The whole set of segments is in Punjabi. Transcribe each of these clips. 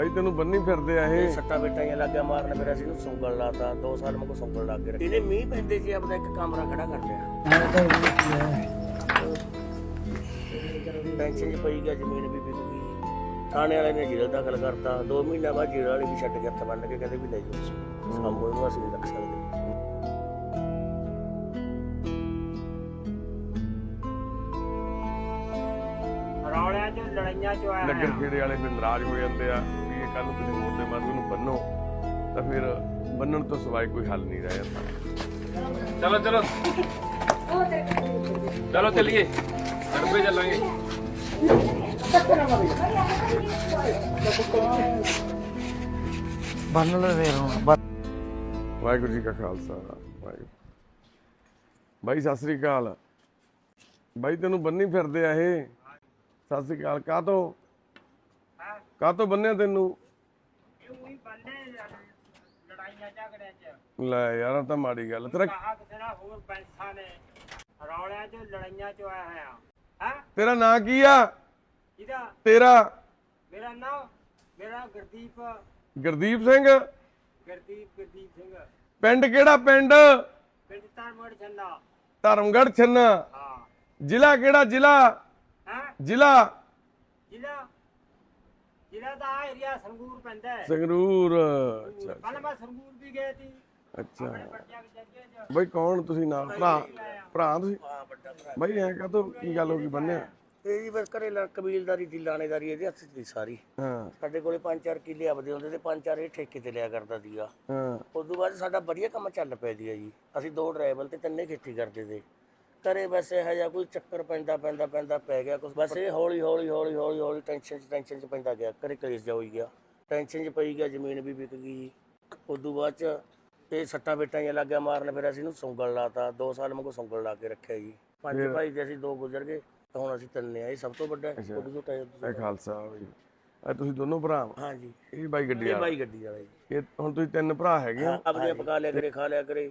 ਬਾਈ ਤੈਨੂੰ ਬੰਨੀ ਫਿਰਦੇ ਆ ਇਹ। ਸੱਟਾਂ ਬੇਟਾਂ ਜਾਂ ਲੱਗਿਆ ਮਾਰਨ ਫਿਰ ਅਸੀਂ ਇਹਨੂੰ ਸੁੰਗਲ ਲਾਤਾ 2 ਸਾਲ ਮੈਂ ਕੋ ਸੁੰਗਲ ਲਾ ਕੇ ਰੱਖਿਆ ਇਹਨੇ ਮੀਂਹ ਪੈਂਦੇ ਸੀ ਆਪਦਾ ਇੱਕ ਕਮਰਾ ਖੜਾ ਕਰ ਲਿਆ। ਟੈਨਸ਼ਨ ਚ ਪਈ ਗਿਆ ਜ਼ਮੀਨ ਵੀ ਵਿਕ ਗਈ। ਥਾਣੇ ਵਾਲੇ ਨੇ ਜੇਲ੍ਹ ਦਾਖਲ ਕਰਤਾ। 2 ਮਹੀਨਾ ਬਾਅਦ ਜੇਲ੍ਹ ਵਾਲੇ ਵੀ ਛੱਡ ਕੇ ਹੱਥ ਬੰਨ ਕੇ ਕਹਿੰਦੇ ਵੀ ਲੈ ਜਾਓ ਸਾਨੂੰ ਇਹਨੂੰ ਅਸੀਂ ਨਹੀਂ ਰੱਖ ਸਕਦੇ। ਰੌਲਿਆਂ 'ਚ ਲੜਾਈਆਂ 'ਚ ਆਇਆ ਨਗਰ ਖੇੜੇ ਵਾਲੇ ਫਿਰ ਨਾਰਾਜ਼ ਹੋ ਜਾਂਦੇ ਆ। ਵੀ ਕੱਲ ਨੂੰ ਕਿਸੇ ਹੋਰ ਦੇ ਮਨ ਨੂੰ ਬੰਨੋ ਤਾਂ ਫਿਰ ਬੰਨਣ ਤੋਂ ਸਿਵਾਏ ਕੋਈ ਹੱਲ ਨਹੀਂ ਰਹਿ ਜਾਂਦਾ। ਚਲੋ ਚਲੋ। ਚਲੋ ਚਲਿਏ। ਸੜਕ ਚੱਲਾਂਗੇ। ਬੰਨ ਲੈ ਫੇਰ ਹੁਣ। ਵਾਹਿਗੁਰੂ ਜੀ ਕਾ ਖਾਲਸਾ ਵਾਹਿਗੁਰੂ। ਬਾਈ ਸਤਿ ਸ੍ਰੀ ਅਕਾਲ। ਬਾਈ ਤੈਨੂੰ ਬੰਨੀ ਫਿਰਦੇ ਆ ਇਹ। ਸਤਿ ਸ੍ਰੀ ਅਕਾਲ। ਕਾਹ ਤੋਂ ਕਾਹ ਤੋਂ ਬੰਨਿਆ ਤੈਨੂੰ? ਉਹੀ ਬੰਦੇ ਲੜਾਈਆਂ ਝਗੜਿਆਂ 'ਚ। ਲੈ ਯਾਰ ਆਹ ਤਾਂ ਮਾੜੀ ਗੱਲ ਤੇਰਾ ਕਹਾ ਕਿਸੇ ਨਾਲ ਹੋਰ ਪੈਸਾ ਨੇ ਰੌਲਿਆਂ 'ਚ ਲੜਾਈਆਂ 'ਚ ਆਇਆ ਹੋਇਆ। ਹੈ? ਤੇਰਾ ਨਾਂ ਕੀ ਆ? ਇਹਦਾ ਤੇਰਾ? ਮੇਰਾ ਨਾਮ ਮੇਰਾ ਗੁਰਦੀਪ। ਗੁਰਦੀਪ ਸਿੰਘ? ਗੁਰਦੀਪ ਗੁਰਦੀਪ ਸਿੰਘ। ਪਿੰਡ ਕਿਹੜਾ ਪਿੰਡ? ਪਿੰਡ ਤਾਰਮੜ ਛੰਨਾ। ਧਰਮਗੜ੍ਹ ਛੰਨਾ। ਹਾਂ। ਜ਼ਿਲ੍ਹਾ ਕਿਹੜਾ ਜ਼ਿਲ੍ਹਾ? ਹੈ? ਜ਼ਿਲ੍ਹਾ? ਜ਼ਿਲ੍ਹਾ ਜ਼ਿਲ੍ਹਾ ਦਾ ਆਹ ਏਰੀਆ ਸੰਗੂਰ ਪੈਂਦਾ ਹੈ। ਸੰਗਰੂਰ ਅੱਛਾ ਕੱਲ ਮੈਂ ਸੰਗੂਰ ਵੀ ਗਏ ਸੀ। ਅੱਛਾ। ਬੱਚਿਆਂ ਦੇ ਜੱਗੇ 'ਚ ਬਈ ਕੌਣ ਤੁਸੀਂ ਨਾਲ? ਭਰਾ ਭਰਾ? ਤੁਸੀਂ ਆ ਵੱਡਾ ਭਰਾ ਬਈ ਐ ਕਾਹਤੋਂ ਕੀ ਗੱਲ ਹੋ ਗਈ ਬੰਨਿਆ? ਇਹ ਜੀ ਬਸ ਘਰੇ ਲਾ- ਕਬੀਲਦਾਰੀ ਦੀ ਲਾਣੇਦਾਰੀ ਇਹਦੇ ਹੱਥ 'ਚ ਦੀ ਸਾਰੀ। ਹਾਂ। ਸਾਡੇ ਕੋਲੇ 5-4 ਕਿੱਲੇ ਆਪਦੇ ਹੁੰਦੇ ਤੇ 5-4 ਇਹ ਠੇਕੇ ਤੇ ਲਿਆ ਕਰਦਾ ਸੀਗਾ। ਹਾਂ। ਉਸ ਤੋਂ ਬਾਅਦ ਸਾਡਾ ਵਧੀਆ ਕੰਮ ਚੱਲ ਪਿਆ ਦੀ ਜੀ। ਅਸੀਂ ਦੋ ਡਰਾਈਵਰ ਤੇ ਤਿੰਨੇ ਖੇਤੀ ਕਰਦੇ ਤੇ। ਘਰੇ ਬਸ ਇਹ ਜਿਹਾ ਕੋਈ ਚੱਕਰ ਪੈਂਦਾ ਪੈਂਦਾ ਪੈਂਦਾ ਪੈ ਗਿਆ ਕੁਛ। ਬਸ ਇਹ ਹੌਲੀ ਹੌਲੀ ਹੌਲੀ ਹੌਲੀ ਹੌਲੀ ਟੈਨਸ਼ਨ ਚ ਟੈਨਸ਼ਨ ਚ ਪੈਂਦਾ ਗਿਆ। ਘਰੇ ਕਲੇਸ਼ ਜਾ ਹੋਈ ਗਿਆ। ਟੈਨਸ਼ਨ ਚ ਪਈ ਗਿਆ ਜ਼ਮੀਨ ਵੀ ਵਿਕ ਗਈ। ਤੋਂ ਬਾਅਦ ਚ ਇਹ ਸੱਟਾਂ ਬੇਟਾਂ ਜਿਹਾ ਲੱਗਿਆ ਮਾਰਨ ਫਿਰ ਅਸੀਂ ਇਹਨੂੰ ਸੁੰਗਲ ਲਾਤਾ। 2 ਸਾਲ ਮੈਂ ਕੋ ਸੁੰਗਲ ਲਾ ਕੇ ਰੱਖਿਆ ਜੀ। ਪੰਜ ਭਾਈ ਦੇ ਅਸੀਂ ਦੋ ਗੁਜ਼ਰ ਗਏ ਤਾਂ ਹੁਣ ਅਸੀਂ ਤਿੰਨੇ ਆ। ਇਹ ਸਭ ਤੋਂ ਵੱਡਾ ਛੋਟੂ ਛੋਟਾ ਹੈ ਐ ਖਾਲਸਾ ਬਈ ਐ ਤੁਸੀਂ ਦੋਨੋਂ ਭਰਾ। ਹਾਂਜੀ। ਇਹ ਬਾਈ ਗੱਡੀ ਇਹ ਵਾਲਾ? ਬਾਈ ਗੱਡੀ ਵਾਲਾ ਜੀ। ਇਹ ਹੁਣ ਤੁਸੀਂ ਤਿੰਨ ਭਰਾ ਹੈਗੇ ਹੋ ਆਪਣੀਆਂ ਪਕਾ ਲਿਆ ਕਰੇ ਖਾ ਲਿਆ ਕਰੇ।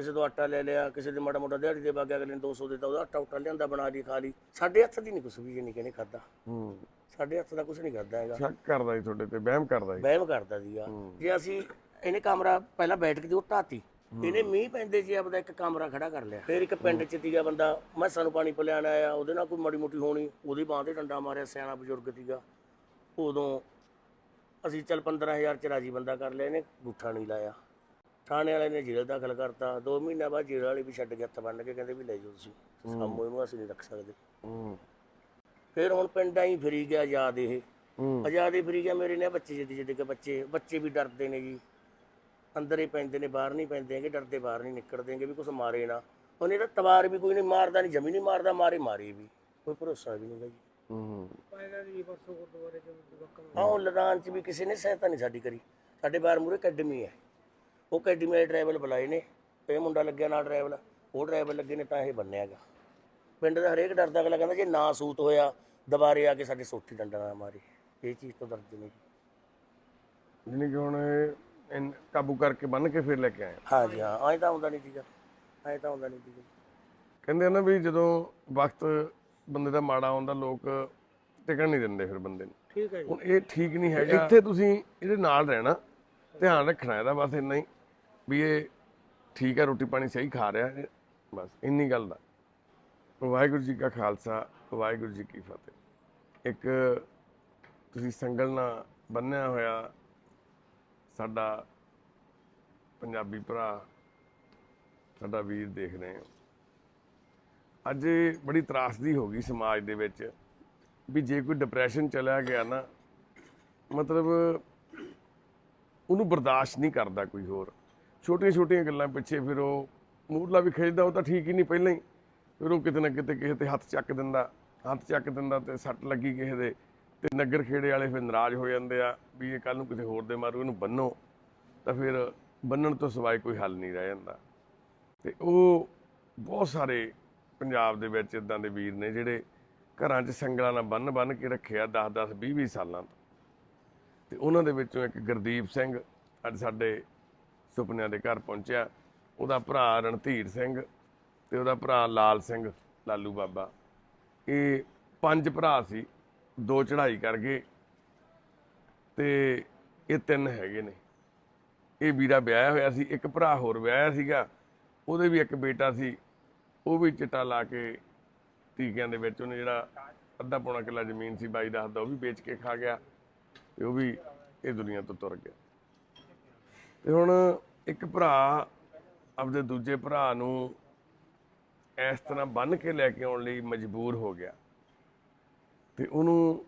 ਕਿਸੇ ਤੋਂ ਆਟਾ ਲੈ ਲਿਆ ਕਿਸੇ ਦੇ ਮਾੜਾ ਮੋਟਾ ਦਿਹਾੜੀ ਦੇ ਬਾਗੇ ਅਗਲੇ ਨੇ 200 ਦਿੱਤਾ ਉਹਦਾ ਆਟਾ ਉਟਾ ਲਿਆਂਦਾ ਬਣਾ ਲਈ ਖਾ ਲਈ। ਸਾਡੇ ਹੱਥ ਦੀ ਨਹੀਂ ਕੁਛ ਵੀ ਨਹੀਂ ਕਿਨੇ ਖਾਦਾ ਹੂੰ। ਸਾਡੇ ਹੱਥ ਦਾ ਕੁਛ ਨਹੀਂ ਕਰਦਾ ਹੈਗਾ। ਸ਼ੱਕ ਕਰਦਾ ਜੀ ਤੁਹਾਡੇ ਤੇ ਵਹਿਮ ਕਰਦਾ ਜੀ। ਵਹਿਮ ਕਰਦਾ ਸੀਗਾ। ਜੇ ਅਸੀਂ ਇਹਨੇ ਕਮਰਾ ਪਹਿਲਾਂ ਬੈਠ ਕੇ ਦੀ ਉਹ ਢਾਤੀ। ਇਹਨੇ ਮੀਂਹ ਪੈਂਦੇ ਸੀ ਆਪਦਾ ਇੱਕ ਕਮਰਾ ਖੜਾ ਕਰ ਲਿਆ। ਫਿਰ ਇੱਕ ਪਿੰਡ ਚ ਸੀਗਾ ਬੰਦਾ ਮੈਸਾਂ ਨੂੰ ਪਾਣੀ ਪਿਲਾਣ ਆਇਆ ਉਹਦੇ ਨਾਲ ਕੋਈ ਮਾੜੀ ਮੋਟੀ ਹੋਣੀ ਉਹਦੀ ਬਾਹ ਤੇ ਡੰਡਾ ਮਾਰਿਆ ਸਿਆਣਾ ਬਜ਼ੁਰਗ ਸੀਗਾ। ਉਦੋਂ ਅਸੀਂ ਚੱਲ 15000 ਚ ਰਾਜੀ ਬੰਦਾ ਕਰ ਲਿਆ ਇਹਨੇ ਗੁੱਠਾ ਨਹੀਂ ਲਾਇਆ। ਥਾਣੇ ਵਾਲੇ ਨੇ ਜੇਲ੍ਹ ਦਾਖਲ ਕਰਤਾ। 2 ਮਹੀਨਾ ਬਾਅਦ ਜੇਲ੍ਹ ਵਾਲੇ ਵੀ ਛੱਡ ਕੇ ਹੱਥ ਬੰਨ ਕੇ ਕਹਿੰਦੇ ਵੀ ਲੈ ਜਾਓ ਤੁਸੀਂ। ਸਾਨੂੰ ਇਹਨੂੰ ਅਸੀਂ ਨਹੀਂ ਰੱਖ ਸਕਦੇ। ਹੂੰ। ਫਿਰ ਹੁਣ ਪਿੰਡਾਂ ਹੀ ਫਰੀ ਗਿਆ ਆਜ਼ਾਦ ਇਹ। ਹੂੰ। ਆਜ਼ਾਦ ਹੀ ਫਰੀ ਗਿਆ ਮੇਰੇ ਨੇ ਬੱਚੇ ਜਿੱਦ ਜਿੱਦ ਕੇ ਬੱਚੇ। ਬੱਚੇ ਵੀ ਡਰਦੇ ਨੇ ਜੀ। ਅੰਦਰ ਹੀ ਪੈਂਦੇ ਨੇ ਬਾਹਰ ਨਹੀਂ ਪੈਂਦੇ ਹੈਗੇ ਡਰਦੇ ਬਾਹਰ ਨਹੀਂ ਨਿਕਲਦੇ ਹੈਗੇ ਵੀ ਕੁਛ ਮਾਰੇ ਨਾ। ਉਹਨੇ ਤਾਂ ਤਵਾਰ ਵੀ ਕੋਈ ਨਹੀਂ ਮਾਰਦਾ ਨਹੀਂ ਜਮੀ ਨਹੀਂ ਮਾਰਦਾ ਮਾਰੇ ਮਾਰੇ ਵੀ। ਕੋਈ ਭਰੋਸਾ ਵੀ ਨਹੀਂਗਾ ਜੀ। ਹੂੰ। ਹਾਂ ਲਦਾਨ ਚ ਵੀ ਕਿਸੇ ਨੇ ਸਹਾਇਤਾ ਨਹੀਂ ਸਾਡੀ ਕਰੀ। ਸਾਡੇ ਬਾਹਰ ਮੂਰੇ ਅਕੈਡਮੀ ਹੈ। ਉਹ ਅਕੈਡਮੀ ਵਾਲੇ ਡਰਾਈਵਰ ਬੁਲਾਏ ਨੇ ਇਹ ਮੁੰਡਾ ਲੱਗਿਆ ਨਾਲ ਡਰਾਈਵਰ ਉਹ ਡਰਾਈਵਰ ਲੱਗੇ ਨੇ ਤਾਂ ਇਹ ਬੰਨਿਆਗਾ ਪਿੰਡ ਦਾ ਹਰੇਕ ਡਰਦਾ ਅਗਲਾ ਕਹਿੰਦਾ ਜੇ ਨਾ ਸੂਤ ਹੋਇਆ ਦੁਬਾਰੇ ਆ ਕੇ ਸਾਡੇ ਸੋਠੀ ਡੰਡਾ ਨਾ ਮਾਰੇ ਇਹ ਚੀਜ਼ ਤੋਂ ਡਰਦੇ ਨੇ ਜੀ। ਜਿਹਨੇ ਕਿ ਹੁਣ ਇਹ ਇਨ- ਕਾਬੂ ਕਰਕੇ ਬੰਨ ਕੇ ਫਿਰ ਲੈ ਕੇ ਆਏ ਹਾਂਜੀ ਹਾਂ ਐਂ ਤਾਂ ਆਉਂਦਾ ਨਹੀਂ ਸੀਗਾ ਐਂ ਤਾਂ ਆਉਂਦਾ ਨਹੀਂ ਸੀਗਾ। ਕਹਿੰਦੇ ਆ ਨਾ ਵੀ ਜਦੋਂ ਵਕਤ ਬੰਦੇ ਦਾ ਮਾੜਾ ਆਉਂਦਾ ਲੋਕ ਟਿਕਣ ਨਹੀਂ ਦਿੰਦੇ ਫਿਰ ਬੰਦੇ ਨੂੰ। ਠੀਕ ਹੈ ਹੁਣ ਇਹ ਠੀਕ ਨਹੀਂ ਹੈਗਾ। ਇੱਥੇ ਤੁਸੀਂ ਇਹਦੇ ਨਾਲ ਰਹਿਣਾ ਧਿਆਨ ਰੱਖਣਾ ਇਹਦਾ ਬਸ ਇੰਨਾ ਹੀ। ਵੀ ਇਹ ਠੀਕ ਹੈ, ਰੋਟੀ ਪਾਣੀ ਸਹੀ ਖਾ ਰਿਹਾ ਹੈ। ਬਸ, ਇੰਨੀ ਗੱਲ ਦਾ। ਵਾਹਿਗੁਰੂ ਜੀ ਕਾ ਖਾਲਸਾ, ਵਾਹਿਗੁਰੂ ਜੀ ਕੀ ਫਤਿਹ। ਇੱਕ ਤੁਸੀਂ ਸੰਗਲ ਨਾਲ ਬੰਨਿਆ ਹੋਇਆ ਸਾਡਾ ਪੰਜਾਬੀ ਭਰਾ, ਸਾਡਾ ਵੀਰ ਦੇਖ ਰਹੇ ਹੋ। ਅੱਜ ਬੜੀ ਤਰਾਸਦੀ ਹੋ ਗਈ ਸਮਾਜ ਦੇ ਵਿੱਚ ਵੀ ਜੇ ਕੋਈ ਡਿਪਰੈਸ਼ਨ ਚਲਿਆ ਗਿਆ ਨਾ, ਮਤਲਬ ਉਹਨੂੰ ਬਰਦਾਸ਼ਤ ਨਹੀਂ ਕਰਦਾ ਕੋਈ ਹੋਰ। ਛੋਟੀਆਂ ਛੋਟੀਆਂ ਗੱਲਾਂ ਪਿੱਛੇ ਫਿਰ ਉਹ ਮੂਰਲਾ ਵੀ ਖਿੱਚਦਾ, ਉਹ ਤਾਂ ਠੀਕ ਹੀ ਨਹੀਂ ਪਹਿਲਾਂ ਹੀ। ਫਿਰ ਉਹ ਕਿਤੇ ਨਾ ਕਿਤੇ ਕਿਸੇ ਤੇ ਹੱਥ ਚੱਕ ਦਿੰਦਾ, ਹੱਥ ਚੱਕ ਦਿੰਦਾ ਤੇ ਸੱਟ ਲੱਗੀ ਕਿਸੇ ਦੇ ਤੇ ਨਗਰ ਖੇੜੇ ਵਾਲੇ ਫਿਰ ਨਾਰਾਜ਼ ਹੋ ਜਾਂਦੇ ਆ ਵੀ ਇਹ ਕੱਲ ਨੂੰ ਕਿਸੇ ਹੋਰ ਦੇ ਮਾਰੂ, ਇਹਨੂੰ ਬੰਨੋ। ਤਾਂ ਫਿਰ ਬੰਨਣ ਤੋਂ ਸਿਵਾਏ ਕੋਈ ਹੱਲ ਨਹੀਂ ਰਹਿ ਜਾਂਦਾ। ਤੇ ਉਹ ਬਹੁਤ ਸਾਰੇ ਪੰਜਾਬ ਦੇ ਵਿੱਚ ਇਦਾਂ ਦੇ ਵੀਰ ਨੇ ਜਿਹੜੇ ਘਰਾਂ 'ਚ ਸੰਗਲਾਂ ਨਾਲ ਬੰਨ ਬੰਨ ਕੇ ਰੱਖਿਆ 10 10 20 20 ਸਾਲਾਂ ਤੋਂ। ਤੇ ਉਹਨਾਂ ਦੇ ਵਿੱਚੋਂ ਇੱਕ ਗੁਰਦੀਪ ਸਿੰਘ, ਅੱਜ ਸਾਡੇ ਸੁਪਨਿਆਂ ਦੇ ਘਰ ਪਹੁੰਚਿਆ। ਉਹਦਾ ਭਰਾ ਰਣਧੀਰ ਸਿੰਘ ਤੇ ਉਹਦਾ ਭਰਾ ਲਾਲ ਸਿੰਘ, ਲਾਲੂ ਬਾਬਾ। ਇਹ ਪੰਜ ਭਰਾ ਸੀ, ਦੋ ਚੜ੍ਹਾਈ ਕਰ ਗਏ ਤੇ ਇਹ ਤਿੰਨ ਹੈਗੇ ਨੇ। ਇਹ ਵੀਰਾ ਵਿਆਹਿਆ ਹੋਇਆ ਸੀ, ਇੱਕ ਭਰਾ ਹੋਰ ਵਿਆਹਿਆ ਸੀਗਾ, ਉਹਦੇ ਵੀ ਇੱਕ ਬੇਟਾ ਸੀ, ਉਹ ਵੀ ਚਿੱਟਾ ਲਾ ਕੇ ਟੀਕਿਆਂ ਦੇ ਵਿੱਚ ਉਹਨੇ ਜਿਹੜਾ ਅੱਧਾ ਪੌਣਾ ਕਿੱਲਾ ਜ਼ਮੀਨ ਸੀ, ਬਾਈ ਦਾ ਉਹ ਵੀ ਵੇਚ ਕੇ ਖਾ ਗਿਆ ਤੇ ਉਹ ਵੀ ਇਹ ਦੁਨੀਆ ਤੋਂ ਤੁਰ ਗਿਆ। ਤੇ ਹੁਣ ਇੱਕ ਭਰਾ ਆਪਦੇ ਦੂਜੇ ਭਰਾ ਨੂੰ ਇਸ ਤਰ੍ਹਾਂ ਬੰਨ ਕੇ ਲੈ ਕੇ ਆਉਣ ਲਈ ਮਜਬੂਰ ਹੋ ਗਿਆ। ਤੇ ਉਹਨੂੰ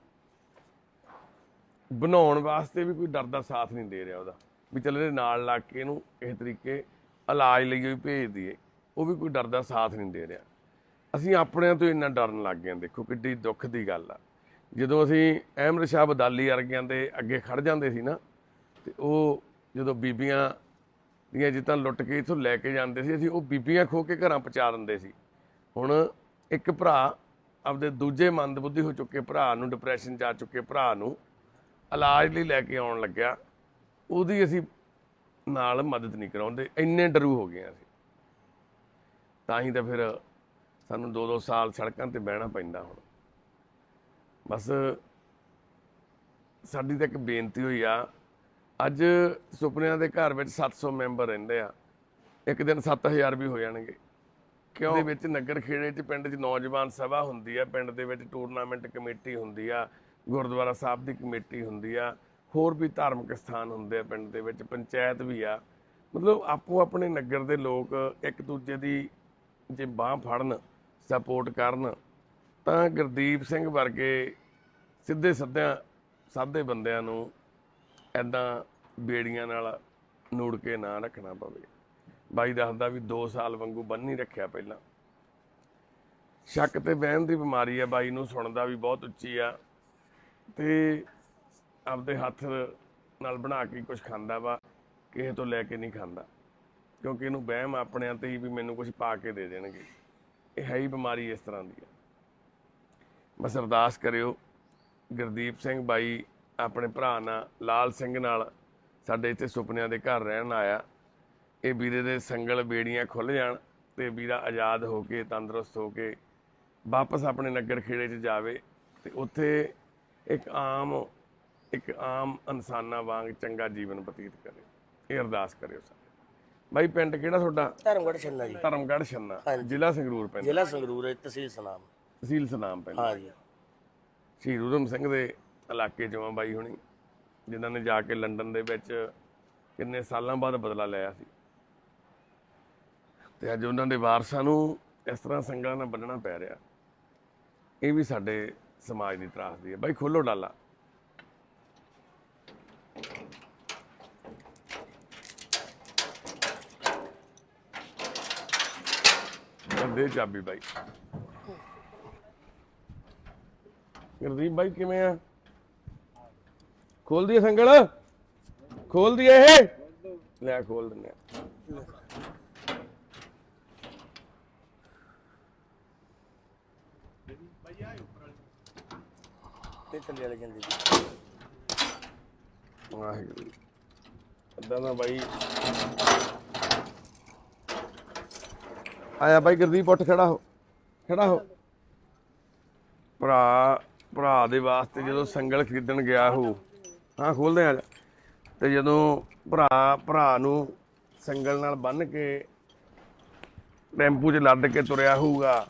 ਬਣਾਉਣ ਵਾਸਤੇ ਵੀ ਕੋਈ ਡਰ ਦਾ ਸਾਥ ਨਹੀਂ ਦੇ ਰਿਹਾ ਉਹਦਾ। ਵੀ ਚੱਲ ਇਹਦੇ ਨਾਲ ਲੱਗ ਕੇ ਇਹਨੂੰ ਕਿਸੇ ਤਰੀਕੇ ਇਲਾਜ ਲਈ ਵੀ ਭੇਜ ਦਈਏ, ਉਹ ਵੀ ਕੋਈ ਡਰ ਦਾ ਸਾਥ ਨਹੀਂ ਦੇ ਰਿਹਾ। ਅਸੀਂ ਆਪਣਿਆਂ ਤੋਂ ਇੰਨਾ ਡਰਨ ਲੱਗ ਗਏ ਦੇਖੋ ਕਿੱਡੀ ਦੁੱਖ ਦੀ ਗੱਲ ਆ। ਜਦੋਂ ਅਸੀਂ ਅਹਿਮਦ ਸ਼ਾਹ ਬਦਾਲੀ ਵਰਗਿਆਂ ਦੇ ਅੱਗੇ ਖੜ ਜਾਂਦੇ ਸੀ ਨਾ, ਤੇ ਉਹ ਜਦੋਂ ਬੀਬੀਆਂ ਦੀਆਂ ਜਿੱਤਾਂ ਲੁੱਟ ਕੇ ਇਥੋਂ ਲੈ ਕੇ ਜਾਂਦੇ ਸੀ, ਅਸੀਂ ਉਹ ਬੀਬੀਆਂ ਖੋ ਕੇ ਘਰਾਂ ਪਹੁੰਚਾ ਦਿੰਦੇ ਸੀ। ਹੁਣ ਇੱਕ ਭਰਾ ਆਪਦੇ ਦੂਜੇ ਮੰਦਬੁੱਧੀ ਹੋ ਚੁੱਕੇ ਭਰਾ ਨੂੰ ਡਿਪਰੈਸ਼ਨ ਜਾ ਚੁੱਕੇ ਭਰਾ ਨੂੰ ਇਲਾਜ ਲਈ ਲੈ ਕੇ ਆਉਣ ਲੱਗਿਆ। ਉਹਦੀ ਅਸੀਂ ਨਾਲ ਮਦਦ ਨਹੀਂ ਕਰਾਉਂਦੇ, ਇੰਨੇ ਡਰੂ ਹੋ ਗਏ ਅਸੀਂ। ਤਾਂ ਹੀ ਤਾਂ ਫਿਰ ਸਾਨੂੰ 2-2 ਸਾਲ ਸੜਕਾਂ ਤੇ ਬਹਿਣਾ ਪੈਂਦਾ ਹੁਣ। ਬਸ ਸਾਡੀ ਤਾਂ ਇੱਕ ਬੇਨਤੀ ਹੋਈ ਆ ਅੱਜ ਸੁਪਨਿਆਂ ਦੇ ਘਰ ਵਿੱਚ 700 ਮੈਂਬਰ ਰਹਿੰਦੇ ਆ। ਇੱਕ ਦਿਨ 7000 ਵੀ ਹੋ ਜਾਣਗੇ। ਕਿਉਂ? ਦੇ ਵਿੱਚ ਨਗਰ ਖੇੜੇ 'ਚ ਪਿੰਡ 'ਚ ਨੌਜਵਾਨ ਸਭਾ ਹੁੰਦੀ ਆ। ਪਿੰਡ ਦੇ ਵਿੱਚ ਟੂਰਨਾਮੈਂਟ ਕਮੇਟੀ ਹੁੰਦੀ ਆ। ਗੁਰਦੁਆਰਾ ਸਾਹਿਬ ਦੀ ਕਮੇਟੀ ਹੁੰਦੀ ਆ। ਹੋਰ ਵੀ ਧਾਰਮਿਕ ਸਥਾਨ ਹੁੰਦੇ ਆ ਪਿੰਡ ਦੇ ਵਿੱਚ। ਪੰਚਾਇਤ ਵੀ ਆ। ਮਤਲਬ ਆਪੋ ਆਪਣੇ ਨਗਰ ਦੇ ਲੋਕ ਇੱਕ ਦੂਜੇ ਦੀ ਜੇ ਬਾਹ ਫੜਨ ਸਪੋਰਟ ਕਰਨ ਤਾਂ ਗੁਰਦੀਪ ਸਿੰਘ ਵਰਗੇ ਸਿੱਧੇ ਸੱਧਿਆਂ ਸਾਦੇ ਬੰਦਿਆਂ ਨੂੰ ਐਦਾਂ ਬੇੜੀਆਂ ਨਾਲ ਨੂੜ ਕੇ ਨਾ ਰੱਖਣਾ ਪਵੇ। ਬਾਈ ਦੱਸਦਾ ਵੀ 2 ਸਾਲ ਵਾਂਗੂ ਬੰਨੀ ਰੱਖਿਆ ਪਹਿਲਾਂ। ਸ਼ੱਕ ਤੇ ਵਹਿਮ ਦੀ ਬਿਮਾਰੀ ਆ, ਬਾਈ ਨੂੰ ਸੁਣਦਾ ਵੀ ਬਹੁਤ ਉੱਚੀ ਆ। ਤੇ ਆਪਦੇ ਹੱਥ ਨਾਲ ਬਣਾ ਕੇ ਕੁਝ ਖਾਂਦਾ ਵਾ, ਕਿਸੇ ਤੋਂ ਲੈ ਕੇ ਨਹੀਂ ਖਾਂਦਾ। ਕਿਉਂਕਿ ਇਹਨੂੰ ਵਹਿਮ ਆਪਣਿਆਂ ਤੇ ਹੀ ਵੀ ਮੈਨੂੰ ਕੁਝ ਪਾ ਕੇ ਦੇ ਦੇਣਗੇ। ਇਹ ਹੈ ਹੀ ਬਿਮਾਰੀ ਇਸ ਤਰ੍ਹਾਂ ਦੀ ਆ। ਬਸ ਅਰਦਾਸ ਕਰਿਓ, ਗੁਰਦੀਪ ਸਿੰਘ ਬਾਈ ਆਪਣੇ ਭਰਾ ਨਾਲ, ਲਾਲ ਸਿੰਘ ਨਾਲ ਸਾਡੇ ਇੱਥੇ ਸੁਪਨਿਆਂ ਦੇ ਘਰ ਰਹਿਣ ਆਇਆ। ਇਹ ਵੀਰੇ ਦੇ ਸੰਗਲ ਬੇੜੀਆਂ ਖੁੱਲ ਜਾਣ ਤੇ ਵੀਰਾ ਆਜ਼ਾਦ ਹੋ ਕੇ ਤੰਦਰੁਸਤ ਹੋ ਕੇ ਵਾਪਸ ਆਪਣੇ ਨਗਰ ਖੇੜੇ 'ਚ ਜਾਵੇ ਤੇ ਉੱਥੇ ਇੱਕ ਆਮ ਇੱਕ ਆਮ ਇਨਸਾਨਾਂ ਵਾਂਗ ਚੰਗਾ ਜੀਵਨ ਬਤੀਤ ਕਰੇ। ਇਹ ਅਰਦਾਸ ਕਰਿਓ ਸਾਰੇ। ਬਾਈ ਪਿੰਡ ਕਿਹੜਾ ਤੁਹਾਡਾ? ਧਰਮਗੜ੍ਹ ਛੰਨਾ ਜੀ। ਧਰਮਗੜ੍ਹ ਛੰਨਾ। ਜ਼ਿਲ੍ਹਾ ਸੰਗਰੂਰ ਪੈਂਦਾ। ਜ਼ਿਲ੍ਹਾ ਸੰਗਰੂਰ ਹੈ ਤਹਿਸੀਲ ਸਨਾਮ। ਤਹਿਸੀਲ ਸਨਾਮ ਪੈਂਦਾ। ਹਾਂ ਜੀ ਸ਼ਹੀਦ ਊਧਮ ਸਿੰਘ ਦੇ ਇਲਾਕੇ ਚੋਂ ਆ ਬਾਈ ਹੁਣੀ। ਜਿਨ੍ਹਾਂ ਨੇ ਜਾ ਕੇ ਲੰਡਨ ਦੇ ਵਿੱਚ ਕਿੰਨੇ ਸਾਲਾਂ ਬਾਅਦ ਬਦਲਾ ਲਿਆ ਸੀ। ਤੇ ਅੱਜ ਉਹਨਾਂ ਦੇ ਵਾਰਸਾਂ ਨੂੰ ਇਸ ਤਰ੍ਹਾਂ ਸੰਗਾਂ ਨਾਲ ਬੰਨਣਾ ਪੈ ਰਿਹਾ। ਇਹ ਵੀ ਸਾਡੇ ਸਮਾਜ ਦੀ ਤਰਾਸਦੀ ਹੈ। ਬਾਈ, ਖੋਲੋ ਡਾਲਾ। ਦੇ ਚਾਬੀ ਬਾਈ। ਗੁਰਦੀਪ ਬਾਈ, ਕਿਵੇਂ ਆ? ਖੋਲ ਦਈਏ ਸੰਗਲ। ਖੋਲ ਦਈਏ ਇਹ। ਲੈ ਖੋਲ ਦਿੰਦੇ ਆ। ਤੇ ਥੱਲੇ ਵਾਲੇ ਜਾਂਦੇ ਜੀ ਵਾਹਿਗੁਰੂ। ਅੱਦਾ ਨਾ ਬਾਈ। ਆਇਆ ਬਾਈ ਗੁਰਦੀਪ ਉੱਠ ਖੜਾ ਹੋ। ਖੜਾ ਹੋ। ਭਰਾ ਭਰਾ ਦੇ ਵਾਸਤੇ ਜਦੋਂ ਸੰਗਲ ਖਰੀਦਣ ਗਿਆ ਹੋ। ਹਾਂ ਖੋਲਦੇ ਆ ਤੇ ਜਦੋਂ ਭਰਾ ਭਰਾ ਨੂੰ ਸੰਗਲ ਨਾਲ ਬੰਨ ਕੇ ਟੈਂਪੂ 'ਚ ਲੱਦ ਕੇ ਤੁਰਿਆ ਹੋਊਗਾ,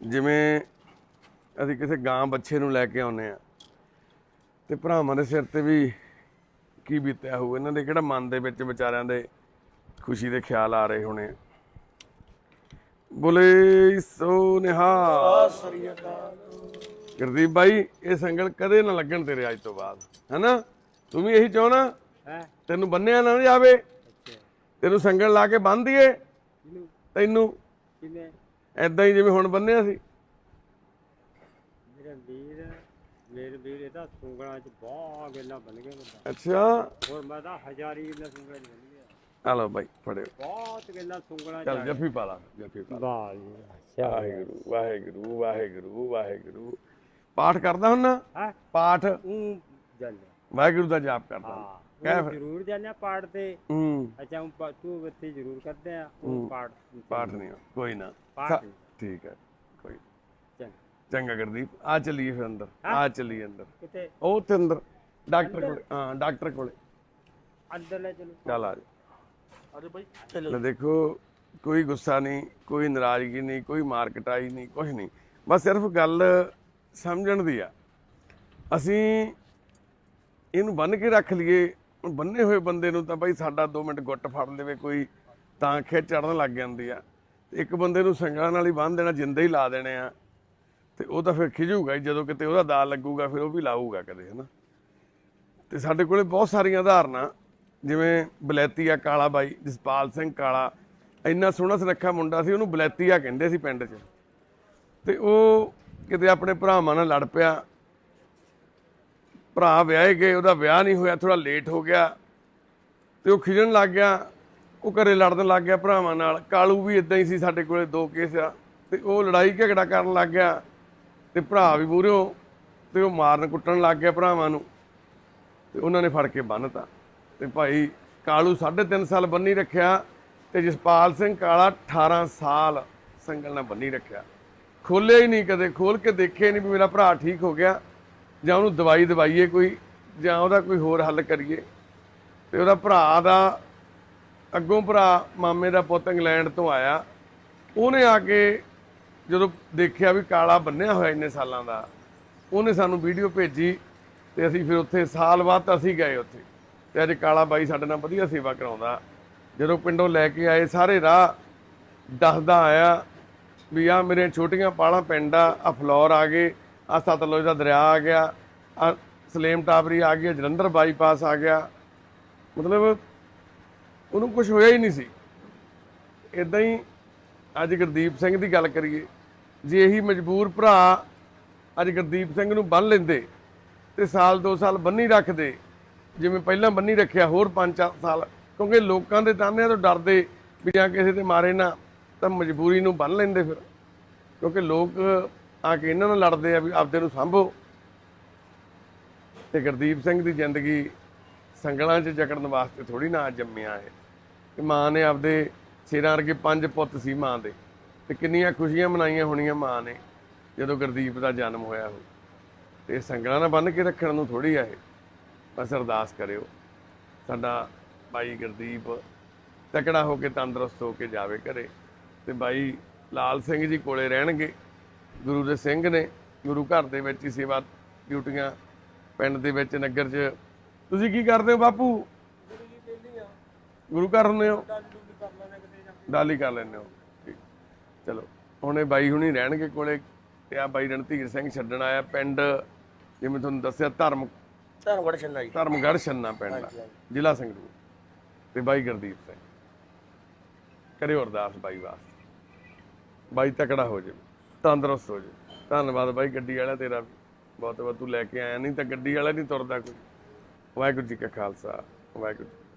ਜਿਵੇਂ ਅਸੀਂ ਕਿਸੇ ਗਾਂ ਬੱਚੇ ਨੂੰ ਲੈ ਕੇ ਆਉਨੇ ਆ, ਤੇ ਭਰਾਵਾਂ ਦੇ ਸਿਰ ਤੇ ਵੀ ਕੀ ਬੀਤਿਆ ਹੋਊ? ਇਹਨਾਂ ਦੇ ਕਿਹੜਾ ਮਨ ਦੇ ਵਿੱਚ ਵਿਚਾਰਿਆਂ ਦੇ ਖੁਸ਼ੀ ਦੇ ਖਿਆਲ ਆ ਰਹੇ ਹੋਣੇ? ਬੋਲੇ ਸੋ ਨਿਹਾਲ। ਸ੍ਰੀ ਅਕਾਲ। ਗੁਰਦੀਪ ਬਾਈ ਇਹ ਸੰਗਲ ਕਦੇ ਨਾ ਲੱਗਣ ਤੇਰੇ ਅੱਜ ਤੋਂ ਬਾਅਦ ਹੈਨਾ? ਤੂੰ ਵੀ ਇਹੀ ਚਾਹਣਾ? ਤੈਨੂੰ ਬੰਨਿਆ ਨਾ ਜਾਵੇ। ਤੈਨੂੰ ਸੰਗਲ ਲਾ ਕੇ ਬੰਨ ਦਈਏ। ਤੈਨੂੰ। ਕਿਵੇਂ ਐਦਾਂ ਹੀ ਜਿਵੇਂ ਹੁਣ ਬੰਨਿਆ ਸੀ। ਮੇਰੇ ਵੀਰ ਮੇਰੇ ਵੀਰ ਇਹਦਾ ਸੁੰਗਲਾਂ ਚ ਬਹੁਤ ਗੱਲਾਂ ਬਣ ਗਏ ਬੰਦਾ। ਅੱਛਾ। ਹੋਰ ਮੈਂ ਤਾਂ ਹਜ਼ਾਰੀ ਗੱਲਾਂ ਸੁੰਗਲਾਂ ਚ ਬਣ ਗਿਆ। ਲਓ ਬਾਈ ਫੜਿਓ। ਬਹੁਤ ਗੱਲਾਂ ਸੁੰਗਲਾਂ ਚ ਚੱਲ ਜੱਫੀ ਪਾ ਲਾ ਜੱਫੀ ਪਾ ਲਾ। ਵਾਹ ਜੀ ਅੱਛਾ ਵਾਹਿਗੁਰੂ ਵਾਹਿਗੁਰੂ ਵਾਹਿਗੁਰੂ ਵਾਹਿਗੁਰੂ। ਪਾਠ ਕਰਦਾ ਹੁੰਨਾ। ਹੈ? ਪਾਠ। ਉਹ ਜਾਣਿਆ ਵਾਹਿਗੁਰੂ ਦਾ ਜਾਪ ਕਰਦਾ ਹਾਂ ਕਹਿ ਫਿਰ। ਜ਼ਰੂਰ ਜਾਣਿਆ ਪਾਠ ਤੇ। ਹੂੰ। ਅੱਛਾ ਉਹ ਪਾ- ਤੂੰ ਬੱਤੀ ਜ਼ਰੂਰ ਕਰਦੇ ਆ ਉਹ ਪਾਠ ਪਾਠ ਨਹੀਂ ਕੋਈ ਨਾ। ਪਾਠ ਨਹੀਂ। ਠੀਕ ਹੈ ਕੋਈ ਚੰਗਾ। ਚੰਗਾ ਗੁਰਦੀਪ ਆ ਚੱਲੀਏ ਫਿਰ ਅੰਦਰ। ਆ ਚੱਲੀਏ ਅੰਦਰ। ਕਿਤੇ ਉਹ ਉੱਥੇ ਅੰਦਰ। ਡਾਕਟਰ ਕੋਲੇ ਹਾਂ ਡਾਕਟਰ ਕੋਲੇ। ਅੰਦਰ ਲੈ ਚਲੋ। ਚੱਲ ਆ ਜਾ। ਅਰੇ ਬਾਈ ਚਲੋ ਲੈ ਦੇਖੋ ਕੋਈ ਗੁੱਸਾ ਨਹੀਂ ਕੋਈ ਨਾਰਾਜ਼ਗੀ ਨਹੀਂ ਕੋਈ ਮਾਰਕਟਾਈ ਨਹੀਂ ਕੁਝ ਨਹੀਂ। ਬਸ ਸਿਰਫ ਗੱਲ ਸਮਝਣ ਦੀ ਆ। ਅਸੀਂ ਇਹਨੂੰ ਬੰਨ ਕੇ ਰੱਖ ਲਈਏ। ਹੁਣ ਬੰਨੇ ਹੋਏ ਬੰਦੇ ਨੂੰ ਤਾਂ ਬਾਈ ਸਾਡਾ 2 ਮਿੰਟ ਗੁੱਟ ਫੜ ਲਵੇ ਕੋਈ, ਤਾਂ ਖਿੱਚ ਚੜਨ ਲੱਗ ਜਾਂਦੀ ਆ। ਇੱਕ ਬੰਦੇ ਨੂੰ ਸੰਗਲਾਂ ਨਾਲ ਹੀ ਬੰਨ ਦੇਣਾ, ਜਿੰਦੇ ਹੀ ਲਾ ਦੇਣੇ ਆ। ਤੇ ਉਹ ਤਾਂ ਫਿਰ ਖਿਜੂਗਾ ਜਦੋਂ ਕਿਤੇ ਉਹਦਾ ਦਾਲ ਲੱਗੂਗਾ, ਫਿਰ ਉਹ ਵੀ ਲਾਊਗਾ ਕਦੇ, ਹਨਾ। ਤੇ ਸਾਡੇ ਕੋਲੇ ਬਹੁਤ ਸਾਰੀਆਂ ਉਦਾਹਰਨਾਂ, ਜਿਵੇਂ ਬਲੈਤੀਆ ਕਾਲਾ ਬਾਈ, ਜਸਪਾਲ ਸਿੰਘ ਕਾਲਾ। ਇੰਨਾ ਸੋਹਣਾ ਸੁਨੱਖਾ ਮੁੰਡਾ ਸੀ, ਉਹਨੂੰ ਬਲੈਤੀਆ ਕਹਿੰਦੇ ਸੀ ਪਿੰਡ 'ਚ। ਤੇ ਉਹ ਕਿਤੇ ਆਪਣੇ ਭਰਾਵਾਂ ਨਾਲ ਲੜ ਪਿਆ। ਭਰਾ ਵਿਆਹੇ ਗਏ, ਉਹਦਾ ਵਿਆਹ ਨਹੀਂ ਹੋਇਆ ਥੋੜਾ ਲੇਟ ਹੋ ਗਿਆ। ਤੇ ਉਹ ਖਿਜਣ ਲੱਗ ਗਿਆ, ਉਹ ਘਰੇ ਲੜਨ ਲੱਗ ਗਿਆ ਭਰਾਵਾਂ ਨਾਲ। ਕਾਲੂ ਵੀ ਇਦਾਂ ਹੀ ਸੀ ਸਾਡੇ ਕੋਲੇ, ਦੋ ਕੇਸ ਆ। ਤੇ ਉਹ ਲੜਾਈ ਝਗੜਾ ਕਰਨ ਲੱਗ ਗਿਆ। ਤੇ ਭਰਾ ਵੀ ਮੂਹਰਿਓਂ ਤੇ ਉਹ ਮਾਰਨ ਕੁੱਟਣ ਲੱਗ ਗਿਆ ਭਰਾਵਾਂ ਨੂੰ। ਤੇ ਉਹਨਾਂ ਨੇ ਫੜ ਕੇ ਬੰਨਤਾ ਤੇ। ਭਾਈ ਕਾਲੂ 3.5 ਸਾਲ ਬੰਨੀ ਰੱਖਿਆ ਤੇ ਜਸਪਾਲ ਸਿੰਘ ਕਾਲਾ 18 ਸਾਲ ਸੰਗਲ ਨਾਲ ਬੰਨੀ ਰੱਖਿਆ। ਖੋਲਿਆ ਹੀ ਨਹੀਂ ਕਦੇ, ਖੋਲ ਕੇ ਦੇਖਿਆ ਨਹੀਂ ਵੀ ਮੇਰਾ ਭਰਾ ਠੀਕ ਹੋ ਗਿਆ, ਜਾਂ ਉਹਨੂੰ ਦਵਾਈ ਦਵਾਈਏ ਕੋਈ, ਜਾਂ ਉਹਦਾ ਕੋਈ ਹੋਰ ਹੱਲ ਕਰੀਏ। ਤੇ ਉਹਦਾ ਭਰਾ ਦਾ, ਅੱਗੋਂ ਭਰਾ ਮਾਮੇ ਦਾ ਪੁੱਤ ਇੰਗਲੈਂਡ ਤੋਂ ਆਇਆ। ਉਹਨੇ ਆ ਕੇ ਜਦੋਂ ਦੇਖਿਆ ਵੀ ਕਾਲਾ ਬੰਨਿਆ ਹੋਇਆ ਇੰਨੇ ਸਾਲਾਂ ਦਾ, ਉਹਨੇ ਸਾਨੂੰ ਵੀਡੀਓ ਭੇਜੀ ਤੇ ਅਸੀਂ ਫਿਰ ਉੱਥੇ ਸਾਲ ਬਾਅਦ ਤਾਂ ਅਸੀਂ ਗਏ ਉੱਥੇ। ਤੇ ਅੱਜ ਕਾਲਾ ਬਾਈ ਸਾਡੇ ਨਾਲ ਵਧੀਆ ਸੇਵਾ ਕਰਾਉਂਦਾ। ਜਦੋਂ ਪਿੰਡੋਂ ਲੈ ਕੇ ਆਏ, ਸਾਰੇ ਰਾਹ ਦੱਸਦਾ ਆਇਆ ਵੀ ਆ ਮੇਰੇ ਛੋਟੀਆਂ ਪਾਲਾਂ ਪਿੰਡ ਆ ਆ ਫਲੋਰ ਆ ਗਏ ਆ ਸਤਲੁਜ ਦਾ ਦਰਿਆ ਆ ਗਿਆ ਆ ਸਲੇਮ ਟਾਬਰੀ ਆ ਗਿਆ ਜਲੰਧਰ ਬਾਈਪਾਸ ਆ ਗਿਆ। ਮਤਲਬ ਉਹਨੂੰ ਕੁਝ ਹੋਇਆ ਹੀ ਨਹੀਂ ਸੀ। ਇਦਾਂ ਹੀ ਅੱਜ ਗੁਰਦੀਪ ਸਿੰਘ ਦੀ ਗੱਲ ਕਰੀਏ, ਜੇ ਇਹੀ ਮਜਬੂਰ ਭਰਾ ਅੱਜ ਗੁਰਦੀਪ ਸਿੰਘ ਨੂੰ ਬੰਨ ਲੈਂਦੇ ਤੇ ਸਾਲ 2 ਸਾਲ ਬੰਨੀ ਰੱਖਦੇ, ਜਿਵੇਂ ਪਹਿਲਾਂ ਬੰਨੀ ਰੱਖਿਆ ਹੋਰ 5 ਸਾਲ, ਕਿਉਂਕਿ ਲੋਕਾਂ ਦੇ ਤਾਨਿਆਂ ਤੋਂ ਡਰਦੇ ਵੀ ਜਾਂ ਕਿਸੇ ਤੇ ਮਾਰੇ ਨਾ ਤਾਂ ਮਜਬੂਰੀ ਨੂੰ ਬੰਨ ਲੈਂਦੇ ਫਿਰ। ਕਿਉਂਕਿ ਲੋਕ ਆ ਕੇ ਇਹਨਾਂ ਨਾਲ ਲੜਦੇ ਆ ਵੀ ਆਪਦੇ ਨੂੰ ਸੰਭੋ। ਤੇ ਗੁਰਦੀਪ ਸਿੰਘ ਦੀ ਜ਼ਿੰਦਗੀ ਸੰਗਲਾਂ 'ਚ ਜਕੜਨ ਵਾਸਤੇ ਥੋੜੀ ਨਾ ਜੰਮਿਆ ਹੈ ਕਿ ਮਾਂ ਨੇ ਆਪਦੇ ਸਿਰਾਂ ਵਰਗੇ ਪੰਜ ਪੁੱਤ ਸੀ ਮਾਂ ਦੇ। ਤੇ ਕਿੰਨੀਆਂ ਖੁਸ਼ੀਆਂ ਮਨਾਈਆਂ ਹੋਣੀਆਂ ਮਾਂ ਨੇ, ਜਦੋਂ ਗੁਰਦੀਪ ਦਾ ਜਨਮ ਹੋਇਆ ਹੋ ਤੇ ਸੰਗਲਾਂ ਨਾਲ ਬੰਨ ਕੇ ਰੱਖਣ ਨੂੰ ਥੋੜੀ ਇਹ। ਬਸ ਅਰਦਾਸ ਕਰਿਓ। ਸਾਡਾ ਭਾਈ ਗੁਰਦੀਪ ਤਕੜਾ ਹੋ ਕੇ ਤੰਦਰੁਸਤ ਹੋ ਕੇ ਜਾਵੇ ਘਰੇ। ਤੇ ਬਾਈ ਲਾਲ ਸਿੰਘ ਜੀ ਕੋਲੇ ਰਹਿਣਗੇ। ਗੁਰੂ ਦੇ ਸਿੰਘ ਨੇ ਗੁਰੂ ਘਰ ਦੇ ਵਿੱਚ ਹੀ ਸੇਵਾ ਡਿਊਟੀਆਂ ਪਿੰਡ ਦੇ ਵਿੱਚ ਨਗਰ 'ਚ। ਤੁਸੀਂ ਕੀ ਕਰਦੇ ਹੋ ਬਾਪੂ? ਗੁਰੂ ਘਰ ਹੁੰਦੇ ਹੋ? ਡਾਲੀ ਕਰ ਲੈਂਦੇ ਹੋ। ਠੀਕ। ਚਲੋ ਹੁਣ ਇਹ ਬਾਈ ਹੁਣੀ ਰਹਿਣਗੇ ਕੋਲੇ ਤੇ ਆ ਬਾਈ ਰਣਧੀਰ ਸਿੰਘ ਛੱਡਣ ਆਇਆ ਪਿੰਡ। ਜਿਵੇਂ ਤੁਹਾਨੂੰ ਦੱਸਿਆ ਧਰਮ ਧੰਨਵਾਦ ਛੰਨਾ ਜੀ। ਛੰਨਾ ਪਿੰਡ ਜ਼ਿਲ੍ਹਾ ਸੰਗਰੂਰ। ਤੇ ਬਾਈ ਗੁਰਦੀਪ ਸਿੰਘ। ਕਰਿਓ ਅਰਦਾਸ ਬਾਈ ਵਾਸਤੇ। ਬਾਈ ਤਕੜਾ ਹੋ ਜਾਵੇ, ਤੰਦਰੁਸਤ ਹੋ ਜਾਵੇ। ਧੰਨਵਾਦ ਬਾਈ, ਗੱਡੀ ਵਾਲਾ ਤੇਰਾ ਵੀ। ਬਹੁਤ ਬਹੁਤ ਤੂੰ ਲੈ ਕੇ ਆਇਆ, ਨਹੀਂ ਤਾਂ ਗੱਡੀ ਵਾਲਾ ਨਹੀਂ ਤੁਰਦਾ ਕੋਈ। ਵਾਹਿਗੁਰੂ ਜੀ ਕਾ ਖਾਲਸਾ, ਵਾਹਿਗੁਰੂ ਜੀ